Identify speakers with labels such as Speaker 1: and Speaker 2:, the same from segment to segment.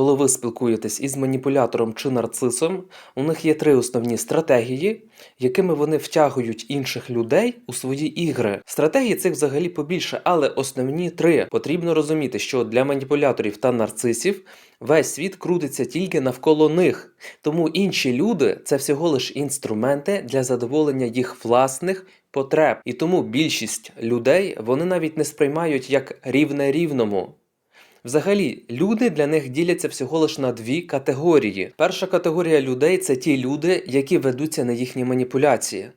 Speaker 1: коли ви спілкуєтесь із маніпулятором чи нарцисом, у них є три основні стратегії, якими вони втягують інших людей у свої ігри. Стратегії цих взагалі побільше, але основні три. Потрібно розуміти, що для маніпуляторів та нарцисів весь світ крутиться тільки навколо них. Тому інші люди це всього лиш інструменти для задоволення їх власних потреб. І тому більшість людей вони навіть не сприймають як рівне рівному. Взагалі, люди для них діляться всього лише на дві категорії. Перша категорія людей це ті люди, які ведуться на їхні маніпуляції.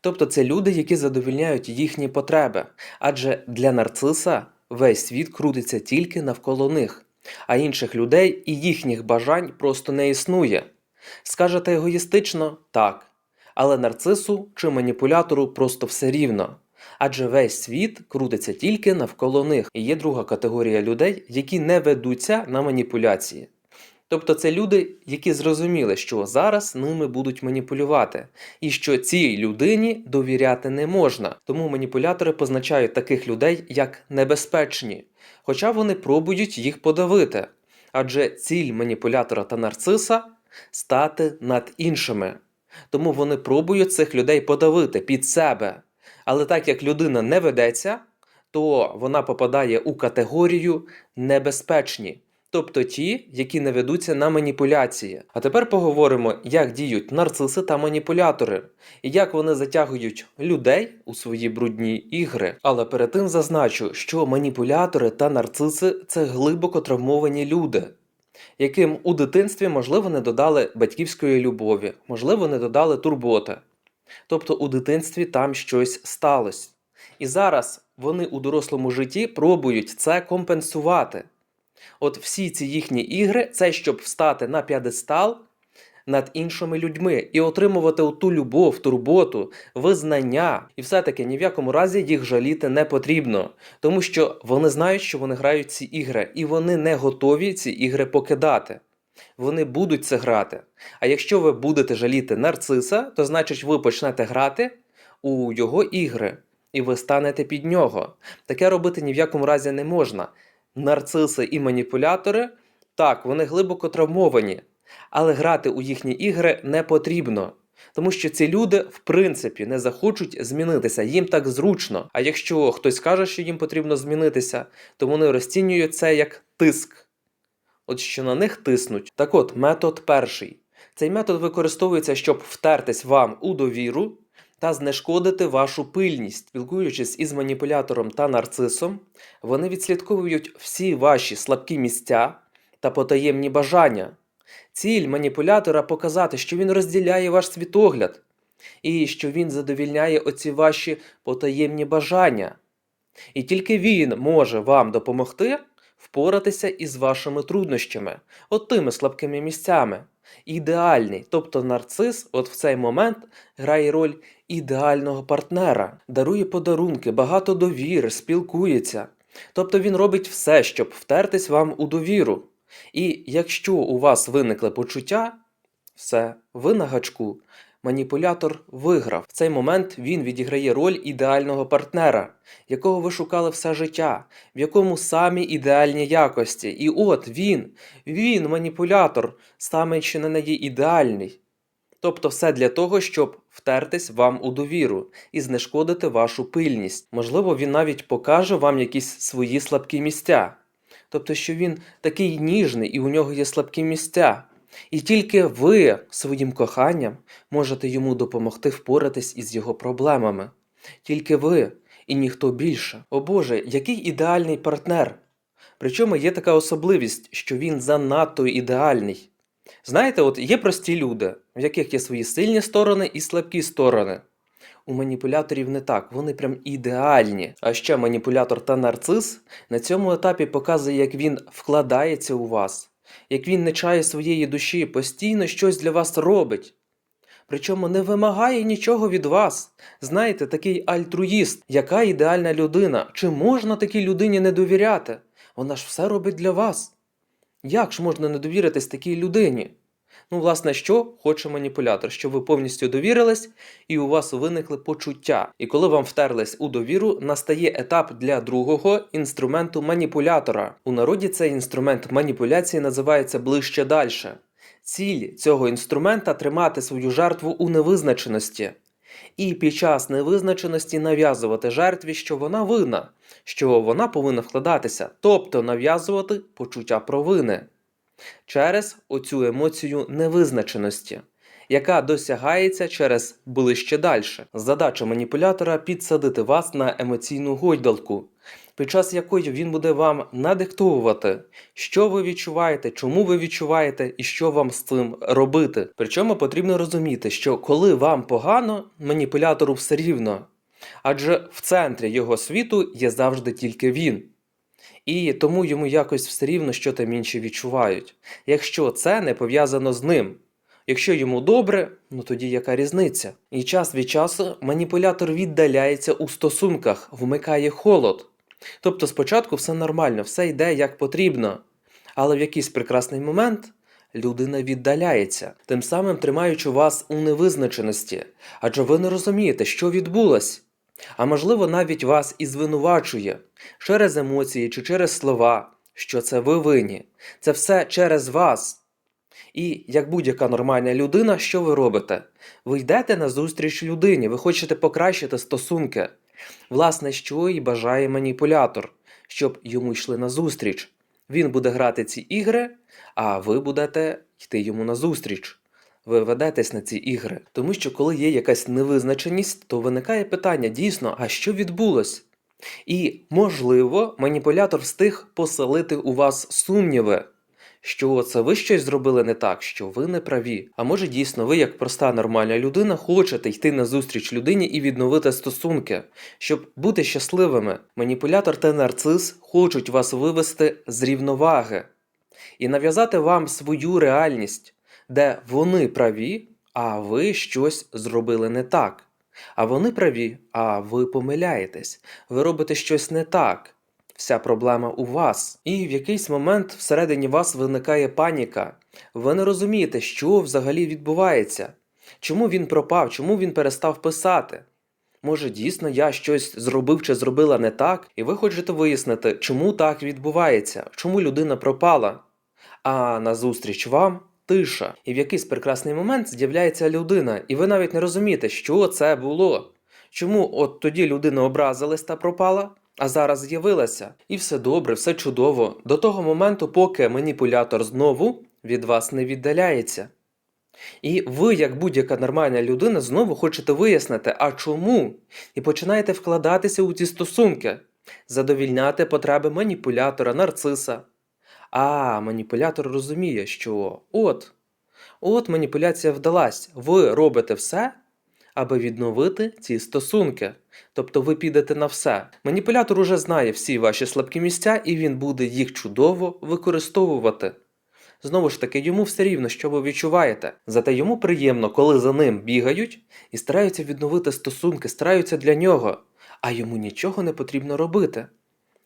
Speaker 1: Тобто це люди, які задовільняють їхні потреби. Адже для нарциса весь світ крутиться тільки навколо них, а інших людей і їхніх бажань просто не існує. Скажете егоїстично так. Але нарцису чи маніпулятору просто все рівно. Адже весь світ крутиться тільки навколо них. І є друга категорія людей, які не ведуться на маніпуляції. Тобто це люди, які зрозуміли, що зараз ними будуть маніпулювати, і що цій людині довіряти не можна. Тому маніпулятори позначають таких людей як небезпечні, хоча вони пробують їх подавити. Адже ціль маніпулятора та нарциса стати над іншими. Тому вони пробують цих людей подавити під себе. Але так як людина не ведеться, то вона попадає у категорію небезпечні, тобто ті, які не ведуться на маніпуляції. А тепер поговоримо, як діють нарциси та маніпулятори, і як вони затягують людей у свої брудні ігри. Але перед тим зазначу, що маніпулятори та нарциси це глибоко травмовані люди. Яким у дитинстві, можливо, не додали батьківської любові, можливо, не додали турботи. Тобто у дитинстві там щось сталося. І зараз вони у дорослому житті пробують це компенсувати. От всі ці їхні ігри це щоб встати на п'єдестал над іншими людьми і отримувати ту любов, турботу, визнання. І все-таки ні в якому разі їх жаліти не потрібно, тому що вони знають, що вони грають ці ігри, і вони не готові ці ігри покидати. Вони будуть це грати. А якщо ви будете жаліти нарциса, то значить ви почнете грати у його ігри, і ви станете під нього. Таке робити ні в якому разі не можна. Нарциси і маніпулятори так, вони глибоко травмовані, але грати у їхні ігри не потрібно. Тому що ці люди, в принципі, не захочуть змінитися, їм так зручно. А якщо хтось каже, що їм потрібно змінитися, то вони розцінюють це як тиск. От що на них тиснуть. Так от, метод перший. Цей метод використовується, щоб втертись вам у довіру та знешкодити вашу пильність. Спілкуючись із маніпулятором та нарцисом, вони відслідковують всі ваші слабкі місця та потаємні бажання. Ціль маніпулятора показати, що він розділяє ваш світогляд, і що він задовільняє оці ваші потаємні бажання. І тільки він може вам допомогти впоратися із вашими труднощами, от тими слабкими місцями. Ідеальний, тобто нарцис, от в цей момент грає роль ідеального партнера, дарує подарунки, багато довіри, спілкується. Тобто він робить все, щоб втертись вам у довіру. І якщо у вас виникли почуття, все, ви на гачку. Маніпулятор виграв. В цей момент він відіграє роль ідеального партнера, якого ви шукали все життя, в якому самі ідеальні якості. І от він, він, маніпулятор, саме чи не неї ідеальний. Тобто все для того, щоб втертись вам у довіру і знешкодити вашу пильність. Можливо, він навіть покаже вам якісь свої слабкі місця. Тобто, що він такий ніжний і у нього є слабкі місця. І тільки ви своїм коханням можете йому допомогти впоратись із його проблемами. Тільки ви і ніхто більше. О Боже, який ідеальний партнер! Причому є така особливість, що він занадто ідеальний. Знаєте, от є прості люди, в яких є свої сильні сторони і слабкі сторони. У маніпуляторів не так, вони прям ідеальні. А ще маніпулятор та нарцис на цьому етапі показує, як він вкладається у вас, як він не чає своєї душі, постійно щось для вас робить. Причому не вимагає нічого від вас. Знаєте, такий альтруїст, яка ідеальна людина. Чи можна такій людині не довіряти? Вона ж все робить для вас. Як ж можна не довіритись такій людині? Ну, власне, що хоче маніпулятор? Щоб ви повністю довірились і у вас виникли почуття. І коли вам втерлись у довіру, настає етап для другого інструменту маніпулятора. У народі цей інструмент маніпуляції називається ближче дальше. Ціль цього інструмента тримати свою жертву у невизначеності. І під час невизначеності нав'язувати жертві, що вона винна, що вона повинна вкладатися, тобто нав'язувати почуття провини через оцю емоцію невизначеності, яка досягається через ближче дальше. Задача маніпулятора підсадити вас на емоційну гойдалку, під час якої він буде вам надиктовувати, що ви відчуваєте, чому ви відчуваєте і що вам з цим робити. Причому потрібно розуміти, що коли вам погано, маніпулятору все рівно. Адже в центрі його світу є завжди тільки він. І тому йому якось все рівно, що там інші відчувають, якщо це не пов'язано з ним. Якщо йому добре, ну тоді яка різниця? І час від часу маніпулятор віддаляється у стосунках, вмикає холод. Тобто спочатку все нормально, все йде як потрібно, але в якийсь прекрасний момент людина віддаляється, тим самим тримаючи вас у невизначеності, адже ви не розумієте, що відбулось. А можливо, навіть вас і звинувачує через емоції чи через слова, що це ви винні. Це все через вас. І як будь-яка нормальна людина, що ви робите? Ви йдете на зустріч людині, ви хочете покращити стосунки. Власне, що і бажає маніпулятор, щоб йому йшли на зустріч. Він буде грати ці ігри, а ви будете йти йому на зустріч. Ви ведетесь на ці ігри. Тому що коли є якась невизначеність, то виникає питання дійсно, а що відбулось? І, можливо, маніпулятор встиг поселити у вас сумніви, що це ви щось зробили не так, що ви не праві. А може дійсно ви, як проста нормальна людина, хочете йти на зустріч людині і відновити стосунки, щоб бути щасливими. Маніпулятор та нарцис хочуть вас вивести з рівноваги і нав'язати вам свою реальність, де вони праві, а ви щось зробили не так. А вони праві, а ви помиляєтесь. Ви робите щось не так. Вся проблема у вас. І в якийсь момент всередині вас виникає паніка. Ви не розумієте, що взагалі відбувається. Чому він пропав, чому він перестав писати? Може, дійсно я щось зробив чи зробила не так, і ви хочете вияснити, чому так відбувається, чому людина пропала. А назустріч вам тиша. І в якийсь прекрасний момент з'являється людина, і ви навіть не розумієте, що це було. Чому от тоді людина образилась та пропала, а зараз з'явилася. І все добре, все чудово, до того моменту, поки маніпулятор знову від вас не віддаляється. І ви, як будь-яка нормальна людина, знову хочете вияснити, а чому? І починаєте вкладатися у ці стосунки, задовільняти потреби маніпулятора, нарциса. А маніпулятор розуміє, що от, от маніпуляція вдалась. Ви робите все, аби відновити ці стосунки. Тобто ви підете на все. Маніпулятор уже знає всі ваші слабкі місця, і він буде їх чудово використовувати. Знову ж таки, йому все рівно, що ви відчуваєте. Зате йому приємно, коли за ним бігають і стараються відновити стосунки, стараються для нього, а йому нічого не потрібно робити.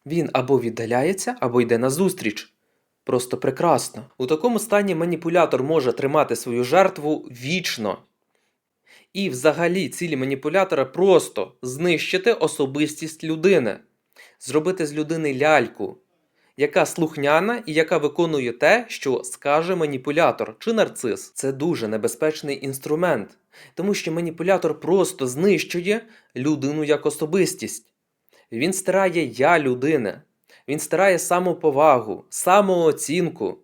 Speaker 1: Він або віддаляється, або йде на зустріч. Просто прекрасно. У такому стані маніпулятор може тримати свою жертву вічно. І взагалі цілі маніпулятора просто знищити особистість людини, зробити з людини ляльку, яка слухняна і яка виконує те, що скаже маніпулятор чи нарцис. Це дуже небезпечний інструмент, тому що маніпулятор просто знищує людину як особистість. Він стирає я людини. Він стирає самоповагу, самооцінку.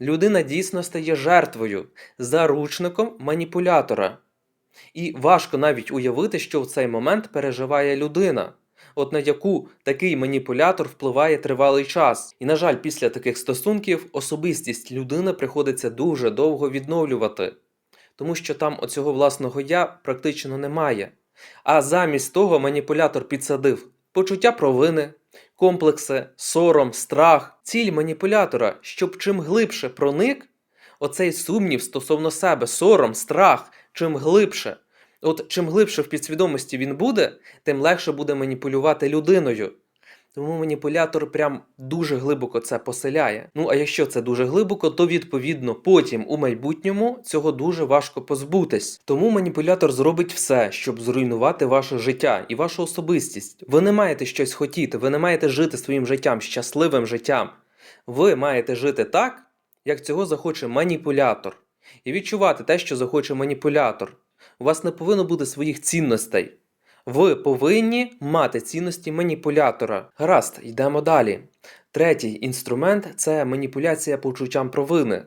Speaker 1: Людина дійсно стає жертвою, заручником маніпулятора. І важко навіть уявити, що в цей момент переживає людина, от на яку такий маніпулятор впливає тривалий час. І, на жаль, після таких стосунків особистість людини приходиться дуже довго відновлювати, тому що там оцього власного я практично немає. А замість того маніпулятор підсадив почуття провини, комплекси, сором, страх, ціль маніпулятора, щоб чим глибше проник оцей сумнів стосовно себе, сором, страх, чим глибше. От чим глибше в підсвідомості він буде, тим легше буде маніпулювати людиною. Тому маніпулятор прям дуже глибоко це поселяє. Ну а якщо це дуже глибоко, то відповідно потім у майбутньому цього дуже важко позбутись. Тому маніпулятор зробить все, щоб зруйнувати ваше життя і вашу особистість. Ви не маєте щось хотіти, ви не маєте жити своїм життям, щасливим життям. Ви маєте жити так, як цього захоче маніпулятор, і відчувати те, що захоче маніпулятор. У вас не повинно бути своїх цінностей. Ви повинні мати цінності маніпулятора. Гаразд, йдемо далі. Третій інструмент це маніпуляція почуттям провини.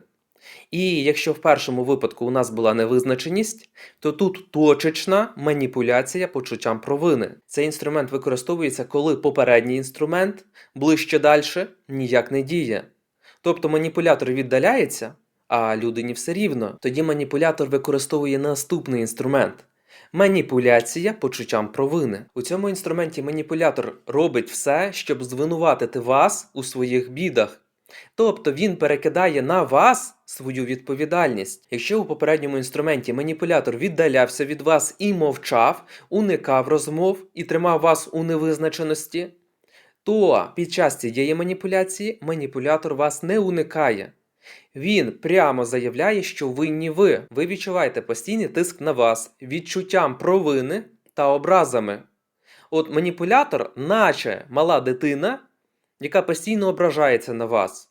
Speaker 1: І якщо в першому випадку у нас була невизначеність, то тут точечна маніпуляція почуттям провини. Цей інструмент використовується, коли попередній інструмент ближче далі ніяк не діє. Тобто маніпулятор віддаляється, а людині все рівно. Тоді маніпулятор використовує наступний інструмент маніпуляція почуттям провини. У цьому інструменті маніпулятор робить все, щоб звинуватити вас у своїх бідах. Тобто він перекидає на вас свою відповідальність. Якщо у попередньому інструменті маніпулятор віддалявся від вас і мовчав, уникав розмов і тримав вас у невизначеності, то під час цієї маніпуляції маніпулятор вас не уникає. Він прямо заявляє, що винні ви. Ви відчуваєте постійний тиск на вас, відчуттям провини та образами. От маніпулятор, наче мала дитина, яка постійно ображається на вас,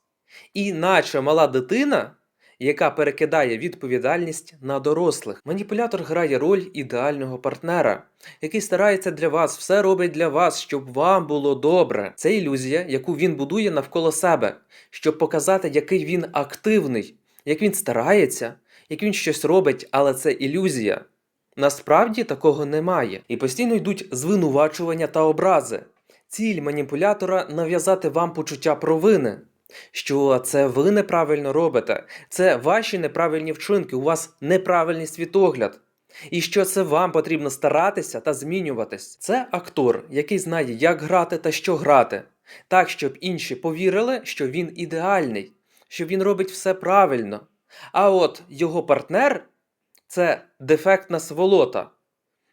Speaker 1: і наче мала дитина, яка перекидає відповідальність на дорослих. Маніпулятор грає роль ідеального партнера, який старається для вас, все робить для вас, щоб вам було добре. Це ілюзія, яку він будує навколо себе, щоб показати, який він активний, як він старається, як він щось робить, але це ілюзія. Насправді такого немає, і постійно йдуть звинувачування та образи. Ціль маніпулятора нав'язати вам почуття провини, що це ви неправильно робите, це ваші неправильні вчинки, у вас неправильний світогляд. І що це вам потрібно старатися та змінюватись. Це актор, який знає, як грати та що грати, так, щоб інші повірили, що він ідеальний, що він робить все правильно. А от його партнер це дефектна сволота,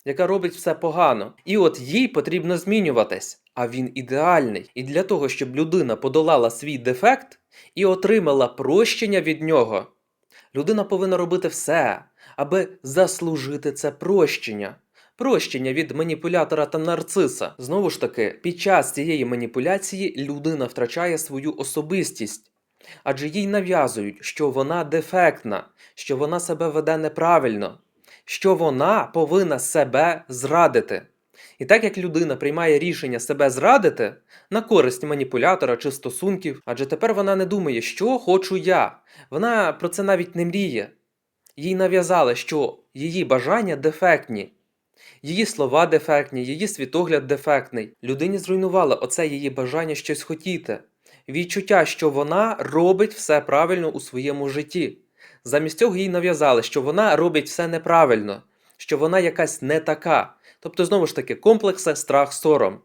Speaker 1: яка робить все погано. І от їй потрібно змінюватись, а він ідеальний. І для того, щоб людина подолала свій дефект і отримала прощення від нього, людина повинна робити все, аби заслужити це прощення. Прощення від маніпулятора та нарциса. Знову ж таки, під час цієї маніпуляції людина втрачає свою особистість. Адже їй нав'язують, що вона дефектна, що вона себе веде неправильно, що вона повинна себе зрадити. І так як людина приймає рішення себе зрадити на користь маніпулятора чи стосунків, адже тепер вона не думає, що хочу я. Вона про це навіть не мріє. Їй нав'язали, що її бажання дефектні, її слова дефектні, її світогляд дефектний. Людині зруйнувало оце її бажання щось хотіти, відчуття, що вона робить все правильно у своєму житті. Замість цього їй нав'язали, що вона робить все неправильно, що вона якась не така. Тобто, знову ж таки, комплекси, страх, сором.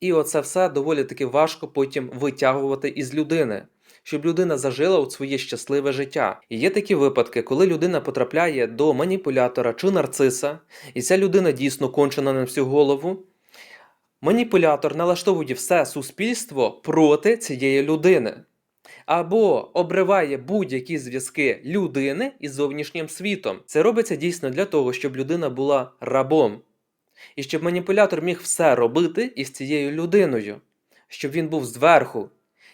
Speaker 1: І оце все доволі таки важко потім витягувати із людини, щоб людина зажила у своє щасливе життя. І є такі випадки, коли людина потрапляє до маніпулятора чи нарциса, і ця людина дійсно кончена на всю голову. Маніпулятор налаштовує все суспільство проти цієї людини. Або обриває будь-які зв'язки людини із зовнішнім світом. Це робиться дійсно для того, щоб людина була рабом. І щоб маніпулятор міг все робити із цією людиною, щоб він був зверху.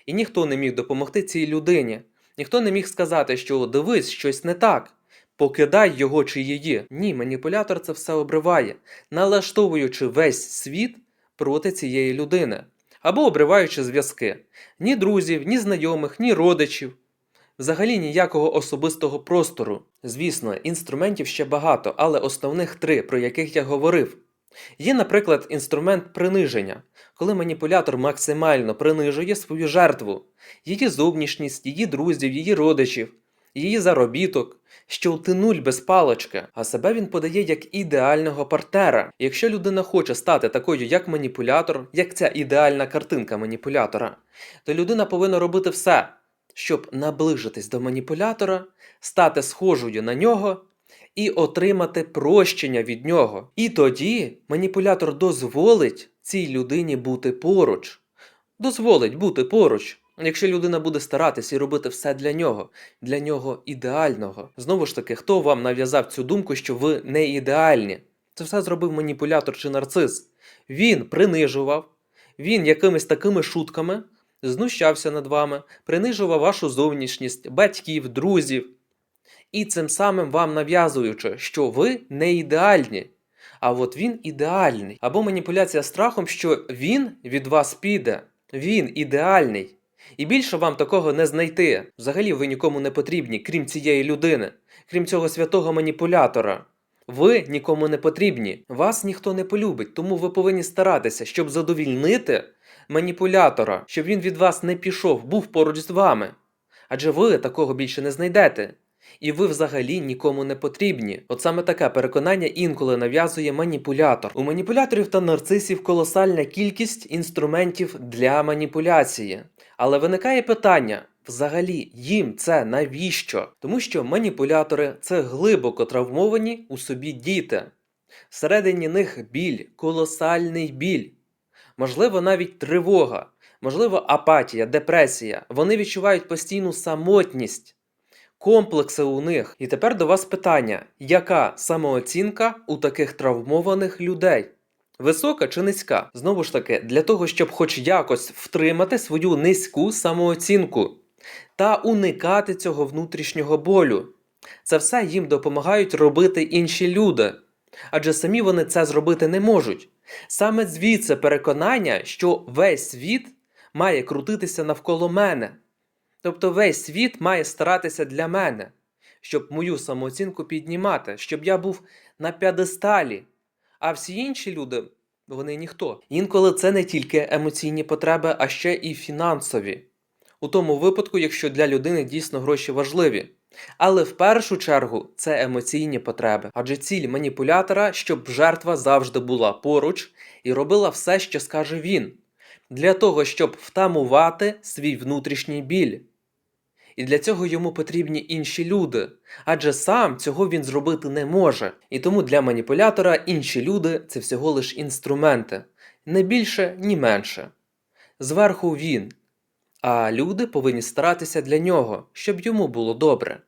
Speaker 1: І ніхто не міг допомогти цій людині. Ніхто не міг сказати, що дивись, щось не так. Покидай його чи її. Ні, маніпулятор це все обриває, налаштовуючи весь світ проти цієї людини. Або обриваючи зв'язки. Ні друзів, ні знайомих, ні родичів. Взагалі ніякого особистого простору. Звісно, інструментів ще багато, але основних три, про яких я говорив. Є, наприклад, інструмент приниження, коли маніпулятор максимально принижує свою жертву, її зовнішність, її друзів, її родичів, її заробіток, що ти нуль без палочки, а себе він подає як ідеального партнера. Якщо людина хоче стати такою, як маніпулятор, як ця ідеальна картинка маніпулятора, то людина повинна робити все, щоб наближитись до маніпулятора, стати схожою на нього і отримати прощення від нього. І тоді маніпулятор дозволить цій людині бути поруч, дозволить бути поруч. Якщо людина буде старатись і робити все для нього, для нього ідеального. Знову ж таки, хто вам нав'язав цю думку, що ви не ідеальні? Це все зробив маніпулятор чи нарцис. Він принижував, він якимись такими шутками знущався над вами, принижував вашу зовнішність, батьків, друзів. І цим самим вам нав'язуючи, що ви не ідеальні. А от він ідеальний. Або маніпуляція страхом, що він від вас піде. Він ідеальний. І більше вам такого не знайти. Взагалі ви нікому не потрібні, крім цієї людини, крім цього святого маніпулятора. Ви нікому не потрібні, вас ніхто не полюбить, тому ви повинні старатися, щоб задовільнити маніпулятора, щоб він від вас не пішов, був поруч з вами. Адже ви такого більше не знайдете. І ви взагалі нікому не потрібні. От саме таке переконання інколи нав'язує маніпулятор. У маніпуляторів та нарцисів колосальна кількість інструментів для маніпуляції. Але виникає питання: взагалі їм це навіщо? Тому що маніпулятори це глибоко травмовані у собі діти. Всередині них біль, колосальний біль, можливо, навіть тривога, можливо, апатія, депресія. Вони відчувають постійну самотність комплекси у них. І тепер до вас питання: яка самооцінка у таких травмованих людей? Висока чи низька? Знову ж таки, для того, щоб хоч якось втримати свою низьку самооцінку та уникати цього внутрішнього болю. Це все їм допомагають робити інші люди, адже самі вони це зробити не можуть. Саме звідси переконання, що весь світ має крутитися навколо мене. Тобто весь світ має старатися для мене, щоб мою самооцінку піднімати, щоб я був на п'ядесталі, а всі інші люди вони ніхто. Інколи це не тільки емоційні потреби, а ще і фінансові. У тому випадку, якщо для людини дійсно гроші важливі. Але в першу чергу це емоційні потреби, адже ціль маніпулятора, щоб жертва завжди була поруч і робила все, що скаже він, для того, щоб втамувати свій внутрішній біль. І для цього йому потрібні інші люди, адже сам цього він зробити не може. І тому для маніпулятора інші люди це всього лиш інструменти, не більше, ні менше. Зверху він, а люди повинні старатися для нього, щоб йому було добре.